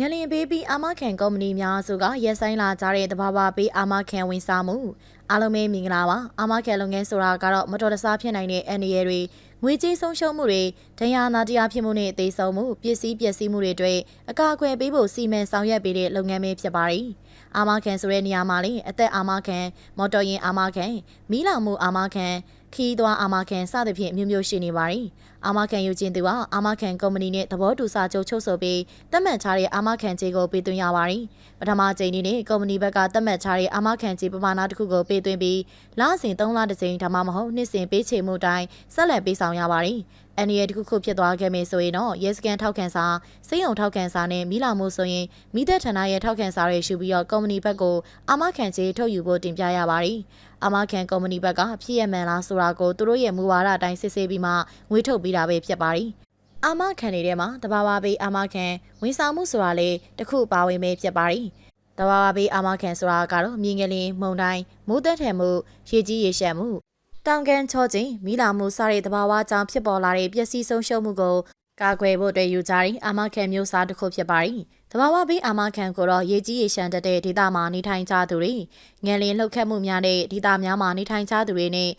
ငလင်ပေးပြီးအာမခံကုမ္ပဏီများစုကရက်ဆိုင်လာကြတဲ့တဘာဝပေးအာမခံဝန်ဆောင်မှုအားလုံးပဲမင်္ဂလာပါအာမခံလုပ်ငန်းဆိုတာကတော့မတော်တဆဖြစ်နိုင်တဲ့အန္တရာယ်တွေငွေကြေးဆုံးရှုံးမှုတွေဒဏ်ရာနာတရားဖြစ်မှုနဲ့အသေးဆုံးမှုပစ္စည်းပျက်စီးမှုတွေအတွက်အကာအကွယ်ပေးဖို့စီမံဆောင်ရွက်ပေးတဲ့လုပ်ငန်းပဲဖြစ်ပါတယ်အာမခံဆိုတဲ့နေရာမှာလေအသက်အာမခံမော်တော်ယာဉ်အာမခံမီးလောင်မှုအာမခံ ခီးသွွားအာမခံစသဖြင့်မျိုးမျိုးရှိနေပါတယ်အာမခံယူခြင်းသူကအာမခံကုမ္ပဏီနဲ့သဘောတူစာချုပ်ချုပ်ဆိုပြီးသတ်မှတ်ထားတဲ့အာမခံကြေးကိုပေးသွင်းရပါတယ်ပထမကြိမ်နေ့ကုမ္ပဏီဘက်ကသတ်မှတ်ထားတဲ့အာမခံကြေးပမာဏတစ်ခုကိုပေးသွင်းပြီးလစဉ်3လတစ်ကြိမ်ဒါမှမဟုတ်နှစ်စဉ်ပေးချေမှုတိုင်းဆက်လက်ပေးဆောင်ရပါတယ် အန်ဒီရတခုခုဖြစ်သွားခဲ့မယ်ဆိုရင်တော့ရဲစကန်ထောက်ခံစာစိတ်ုံထောက်ခံစာနဲ့မိလာမှုဆိုရင်မိသက်ဌာနရဲ့ထောက်ခံစာတွေရှုပြီးတော့ကုမ္ပဏီဘက်ကိုအာမခံကြေးထုတ်ယူဖို့တင်ပြရပါတယ်။အာမခံကုမ္ပဏီဘက်ကဖြစ်ရမှန်လားဆိုတာကိုသူတို့ရဲ့မူဝါဒအတိုင်းစစ်ဆေးပြီးမှငွေထုတ်ပေးတာပဲဖြစ်ပါတယ်။အာမခံတွေထဲမှာတဘာဝပေးအာမခံဝန်ဆောင်မှုဆိုတာလေတခုပါဝင်ပဲဖြစ်ပါတယ်။တဘာဝပေးအာမခံဆိုတာကတော့မြင်းကလေးမုံတိုင်းမိုးသက်ထံမှုရေကြီးရေရှက်မှု တောင်ကန်ချောခြင်းမိလာမှုစတဲ့တဘာဝကြောင့်ဖြစ်ပေါ်လာတဲ့ပျက်စီးဆုံးရှုံးမှုကိုကာကွယ်ဖို့အတွက်ယူကြတဲ့အာမခံမျိုးစားတစ်ခုဖြစ်ပါတယ်။တဘာဝဘေးအာမခံကိုတော့ရေကြီးရေရှမ်းတက်တဲ့ဒေသမှာနေထိုင်ကြသူတွေငယ်လင်းလှုပ်ခတ်မှုများတဲ့ဒေသများမှာနေထိုင်ကြသူတွေနဲ့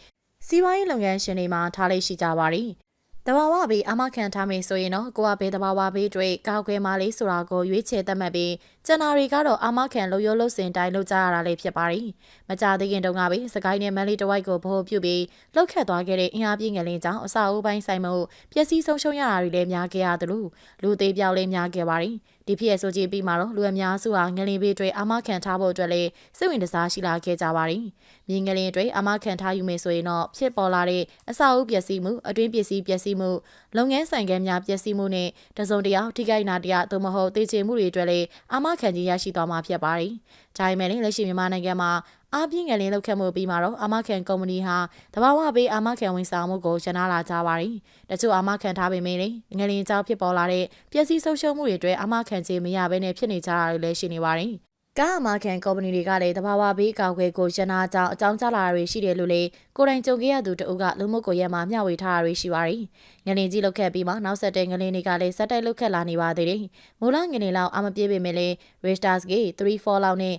စီးပွားရေးလုပ်ငန်းရှင်တွေမှာထားလေးရှိကြပါတယ်။ တဘာဝဘေးအာမခံထားမယ်ဆိုရင်တော့ကိုကဘေးတဘာဝဘေးတွေကောက်ွယ်မာလေးဆိုတာကိုရွေးချယ်သတ်မှတ်ပြီးကျန်နာတွေကတော့အာမခံလို့ရိုးလို့စင်တိုင်းလုပ်ကြရတာလေးဖြစ်ပါတယ်။မကြသေးခင်တုန်းကပဲစကိုင်းနဲ့မန်လေးတဝိုက်ကိုဗဟိုပြုပြီးလှုပ်ခတ်သွားခဲ့တဲ့အင်အားပြည့်ငယ်လင်းကြောင့်အစာအိုးပိုင်းဆိုင်မှုပျက်စီးဆုံးရှုံးရတာတွေလည်းများခဲ့ရသလိုလူသေးပြောက်လည်းများခဲ့ပါတယ်။ ဒီဖြစ်ရဆိုကြည့်ပြီးမှတော့လူအများစုဟာငလင်ဘေးတွေအာမခံထားဖို့အတွက်လည်းစိတ်ဝင်စားရှိလာခဲ့ကြပါတယ်။မြေငလင်တွေအာမခံထားယူမယ်ဆိုရင်တော့ဖြစ်ပေါ်လာတဲ့အစာအုပ်ပျက်စီးမှုအတွင်းပစ္စည်းပျက်စီးမှုလုပ်ငန်းဆိုင်ခန်းများပျက်စီးမှုနဲ့တစုံတရာထိခိုက်နာတရားသို့မဟုတ်သေချေမှုတွေအတွက်လည်းအာမခံခြင်းရရှိသွားမှာဖြစ်ပါတယ်။ဒါပေမဲ့လည်းလက်ရှိမြန်မာနိုင်ငံမှာ အားပြင်းငလင်းလောက်ခတ်မှုပြီးမှာတော့အာမခံကုမ္ပဏီဟာတဘာဝပေးအာမခံဝန်ဆောင်မှုကိုရနာလာကြပါတယ်။တချို့အာမခံထားပေမဲ့လည်းငလင်းကြောင့်ဖြစ်ပေါ်လာတဲ့ပျက်စီးဆုံးရှုံးမှုတွေအတွက်အာမခံခြင်းမရဘဲနဲ့ဖြစ်နေကြတာတွေလည်းရှိနေပါတယ်။ကားအမခံကုမ္ပဏီတွေကလည်းတဘာဝဘေးကောက်ွယ်ကိုရနာကြောင့်အကြောင်းကြားလာတာတွေရှိတယ်လို့လေကိုတိုင်ကြုံခဲ့ရသူတအုပ်ကလူမှုကွန်ရက်မှာမျှဝေထားတာတွေရှိပါတယ်။ငလင်ကြီးလောက်ခတ်ပြီးမှနောက်ဆက်တဲ့ငလင်တွေကလည်းစက်တိုက်လောက်ခတ်လာနေပါသေးတယ်။မူလငလင်လောက်အမပြေးပေမဲ့လေ Restars Gate 3 4လောက်နဲ့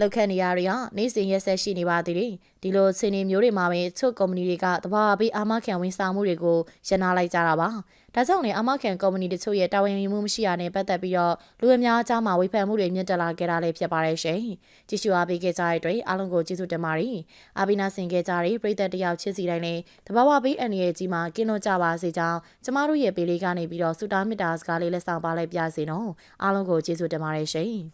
လောက်ခတ်နေရတွေဟာနေ့စဉ်ရက်ဆက်ရှိနေပါသေးတယ်။ဒီလိုအခြေအနေမျိုးတွေမှာပဲချို့ကုမ္ပဏီတွေကတဘာဝပေးအာမခံဝန်ဆောင်မှုတွေကိုရနာလိုက်ကြတာပါ။ဒါကြောင့်လည်းအာမခံကုမ္ပဏီတချို့ရဲ့တာဝန်ယူမှုမရှိရတဲ့ပတ်သက်ပြီးတော့လူအများအကြားမှာဝေဖန်မှုတွေမြင့်တက်လာခဲ့တာလည်းဖြစ်ပါတယ်ရှင်။ကြည့်ရှုအားပေးခဲ့ကြတဲ့အတွက်အားလုံးကိုကျေးဇူးတင်ပါတယ်။အာဘိနာဆင်ခဲ့ကြတဲ့ပရိသတ်တယောက်ချစ်စီတိုင်းလည်းတဘာဝပေးအန်ရဲ့ကြီးမှာကင်းလို့ကြပါစေကြောင်းကျမတို့ရဲ့ပေးလေးကနေပြီးတော့စူတာမီတာစကားလေးလက်ဆောင်ပါလိုက်ပြစေနော်။အားလုံးကိုကျေးဇူးတင်ပါတယ်ရှင်။